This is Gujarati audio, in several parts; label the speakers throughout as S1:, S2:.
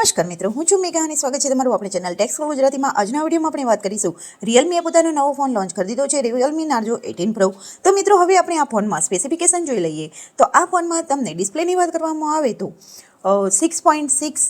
S1: નમસ્કાર મિત્રો, હું છું મેઘા અને સ્વાગત છે તમારું આપણી ચેનલ ટેક્સ ગુજરાતીમાં. આજના વિડીયોમાં આપણે વાત કરીશું રિયલમીએ પોતાનો નવો ફોન લોન્ચ કરી દીધો છે રિયલમી નાર્જો એટીન પ્રો તો મિત્રો, હવે આપણે આ ફોનમાં સ્પેસિફિકેશન જોઈ લઈએ. તો આ ફોનમાં તમને ડિસ્પ્લેની વાત કરવામાં આવે તો six point six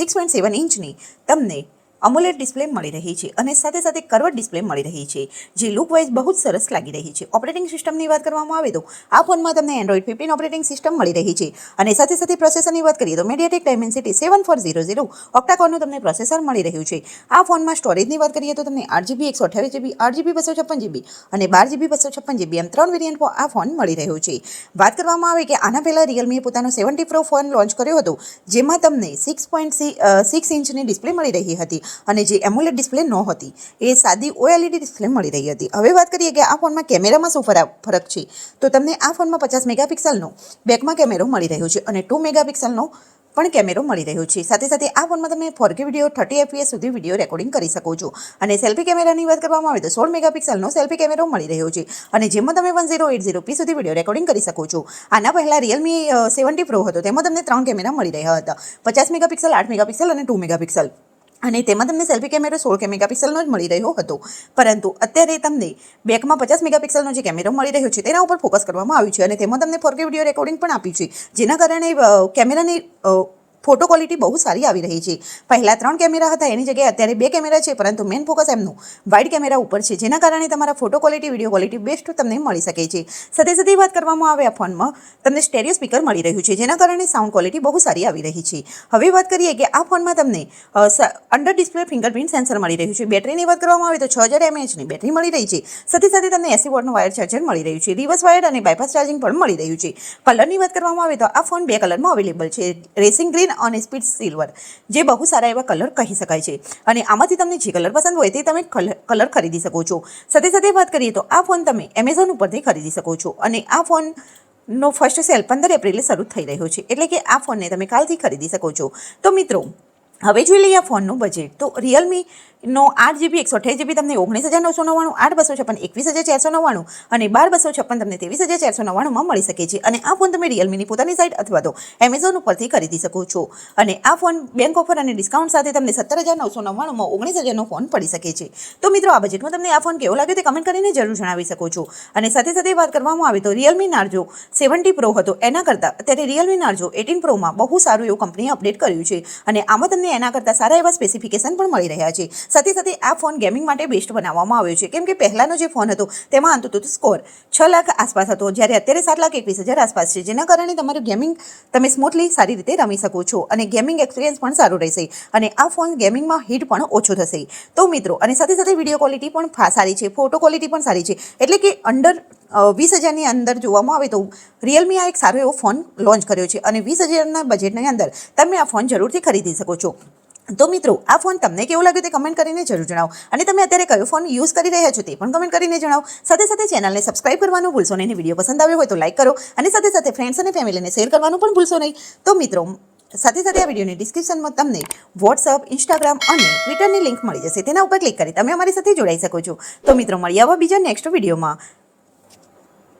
S1: six point seven ઇંચની તમને અમોલેડ ડિસ્પ્લે મળી રહી છે અને સાથે સાથે કરવટ ડિસ્પ્લે મળી રહી છે, જે લુક વાઇઝ બહુ જ સરસ લાગી રહી છે. ઓપરેટિંગ સિસ્ટમની વાત કરવામાં આવે તો આ ફોનમાં તમને એન્ડ્રોઇડ ફિફ્ટીન ઓપરેટિંગ સિસ્ટમ મળી રહી છે અને સાથે સાથે પ્રોસેસરની વાત કરીએ તો MediaTek Dimensity seven four zero zero ઓક્ટાકોરનું તમને પ્રોસેસર મળી રહ્યું છે. આ ફોનમાં સ્ટોરેજની વાત કરીએ તો તમને આઠ જીબી એકસો અઠ્યાવીસ જીબી આઠ જીબી બસો છપ્પન જીબી અને બાર જીબી બસો છપ્પન જીબી એમ ત્રણ વેરિયન્ટ આ ફોન મળી રહ્યો છે. વાત કરવામાં આવે કે આના પહેલાં રિયલમીએ પોતાનો સેવન્ટી પ્રો ફોન લોન્ચ કર્યો હતો, જેમાં તમને સિક્સ પોઈન્ટ સિક્સ ઇંચની ડિસ્પ્લે મળી રહી હતી. અને જે એમ્યુલેટ ડિસ્પ્લે નહોતી, એ સાદી ઓએલઈડી ડિસ્પ્લે મળી રહી હતી. હવે વાત કરીએ કે આ ફોનમાં કેમેરામાં શું ફરક ફરક છે? તો તમને આ ફોનમાં પચાસ મેગાપિક્સલનો બેકમાં કેમેરો મળી રહ્યો છે અને ટુ મેગાપિક્સલનો પણ કેમેરો મળી રહ્યો છે. સાથે સાથે આ ફોનમાં તમે four K video thirty FPS સુધી વીડિયો રેકોર્ડિંગ કરી શકો છો. અને સેલ્ફી કેમેરાની વાત કરવામાં આવે તો સોળ મેગાપિક્સલનો સેલ્ફી કેમેરો મળી રહ્યો છે. અને જેમાં તમે one zero eight zero P સુધી વીડિયો રેકોર્ડિંગ કરી શકો છો. આના પહેલાં રિયલમી સેવન્ટી પ્રો હતો, તેમાં તમને ત્રણ કેમેરા મળી રહ્યા હતા. પચાસ મેગાપિક્સલ, આઠ મેગાપિક્સલ અને ટુ મેગાપિક્સલ. અને તેમાં તમને સેલ્ફી કેમેરો સોળ મેગાપિક્સલનો જ મળી રહ્યો હતો. પરંતુ અત્યારે તમને બેકમાં પચાસ મેગાપિક્સલનો જે કેમેરો મળી રહ્યો છે, તેના ઉપર ફોકસ કરવામાં આવ્યું છે અને તેમાં તમને ફોરકે વીડિયો રેકોર્ડિંગ પણ આપ્યું છે. જેના કારણે કેમેરાની ફોટો ક્વોલિટી બહુ સારી આવી રહી છે. પહેલાં ત્રણ કેમેરા હતા, એની જગ્યાએ અત્યારે બે કેમેરા છે, પરંતુ મેઇન ફોકસ એમનું વાઇડ કેમેરા ઉપર છે, જેના કારણે તમારા photo quality, video quality best તમને મળી શકે છે. સાથે સાથે વાત કરવામાં આવે આ ફોનમાં, તમને સ્ટેરિયો સ્પીકર મળી રહ્યું છે, જેના કારણે સાઉન્ડ ક્વોલિટી બહુ સારી આવી રહી છે. હવે વાત કરીએ કે આ ફોનમાં તમને અંડર ડિસ્પ્લે ફિંગરપ્રિન્ટ સેન્સર મળી રહ્યું છે. બેટરીની વાત કરવામાં આવે તો છ હજાર એમએચની બેટરી મળી રહી છે. સાથે સાથે તમને એસી વોટનું વાયર ચાર્જર મળી રહ્યું છે. રિવર્સ વાયર અને બાયપાસ ચાર્જિંગ પણ મળી રહ્યું છે. કલરની વાત કરવામાં આવે તો આ ફોન બે કલરમાં અવેલેબલ છે. રેસિંગ ગ્રીન અને સ્પીડ સિલ્વર જે બહુ સારા એવા કલર કહી શકાય છે. અને આમાંથી તમને જે કલર પસંદ હોય તે તમે કલર ખરીદી શકો છો. સાથે સાથે વાત કરીએ તો આ ફોન તમે એમેઝોન ઉપરથી ખરીદી શકો છો. અને આ ફોન નો ફર્સ્ટ સેલ પંદર એપ્રિલે શરૂ થઈ રહ્યો છે. એટલે કે આ ફોનને તમે કાલથી ખરીદી શકો છો. તો મિત્રો, હવે જોઈ લઈએ આ ફોનનું બજેટ તો રિયલમી નો આઠ જીબી, એકસો અઠ્યાસ જીબી તમને ઓગણીસ હજાર નવસો નવ્વાણું, આઠ બસો છપ્પન, એકવીસ હજાર ચારસો નવ્વાણું અને બાર બસો છપ્પન તમને ત્રેવીસ હજાર ચારસો નવ્વાણુંમાં મળી શકે છે. અને આ ફોન તમે રિયલમીની પોતાની સાઇટ અથવા તો એમેઝોન ઉપરથી ખરીદી શકો છો. અને આ ફોન બેંક ઓફર અને ડિસ્કાઉન્ટ સાથે તમને સત્તર હજાર નવસો નવ્વાણુંમાં ઓગણીસ હજારનો ફોન પડી શકે છે. તો મિત્રો, આ બજેટમાં તમને આ ફોન કેવો લાગ્યો તે કમેન્ટ કરીને જરૂર જણાવી શકો છો. અને સાથે સાથે વાત કરવામાં આવે તો રિયલમી નાર્જો સેવન્ટી પ્રો હતો. એના કરતાં અત્યારે રિયલમી નાર્જો એટીન પ્રોમાં બહુ સારું એવું કંપનીએ અપડેટ કર્યું છે. અને આમાં તમને એના કરતાં સારા એવા સ્પેસિફિકેશન પણ મળી રહ્યા છે. સાથે સાથે આ ફોન ગેમિંગ માટે બેસ્ટ બનાવવામાં આવ્યો છે. કેમ કે પહેલાંનો જે ફોન હતો, તેમાં આંતું હતું સ્કોર છ લાખ આસપાસ હતો. જ્યારે અત્યારે સાત લાખ એકવીસ હજાર આસપાસ છે. જેના કારણે તમારું ગેમિંગ તમે સ્મૂથલી સારી રીતે રમી શકો છો અને ગેમિંગ એક્સપિરિયન્સ પણ સારો રહેશે અને આ ફોન ગેમિંગમાં હીટ પણ ઓછો થશે. તો મિત્રો, અને સાથે સાથે વીડિયો ક્વોલિટી પણ સારી છે ફોટો ક્વોલિટી પણ સારી છે. એટલે કે અંડર વીસ હજારની અંદર જોવામાં આવે તો રિયલમી આ એક સારો એવો ફોન લોન્ચ કર્યો છે અને વીસ હજારના બજેટની અંદર તમે આ ફોન જરૂરથી ખરીદી શકો છો. તો મિત્રો, આ ફોન તમને કેવું લાગ્યું તે કમેન્ટ કરીને જરૂર જણાવો. અને તમે અત્યારે કયો ફોન યુઝ કરી રહ્યા છો તે પણ કમેન્ટ કરીને જણાવો. સાથે સાથે ચેનલને સબસ્ક્રાઇબ કરવાનું ભૂલશો નહીં વીડિયો પસંદ આવ્યો હોય તો લાઇક કરો. અને સાથે સાથે ફ્રેન્ડ્સ અને ફેમિલીને શેર કરવાનું પણ ભૂલશો નહીં. તો મિત્રો, સાથે સાથે આ વિડીયોની ડિસ્ક્રિપ્શનમાં તમને વોટ્સઅપ ઇન્સ્ટાગ્રામ અને ટ્વિટરની લિંક મળી જશે. તેના ઉપર ક્લિક કરી તમે અમારી સાથે જોડાઈ શકો છો. તો મિત્રો મળી આવા બીજા નેક્સ્ટ વિડીયોમાં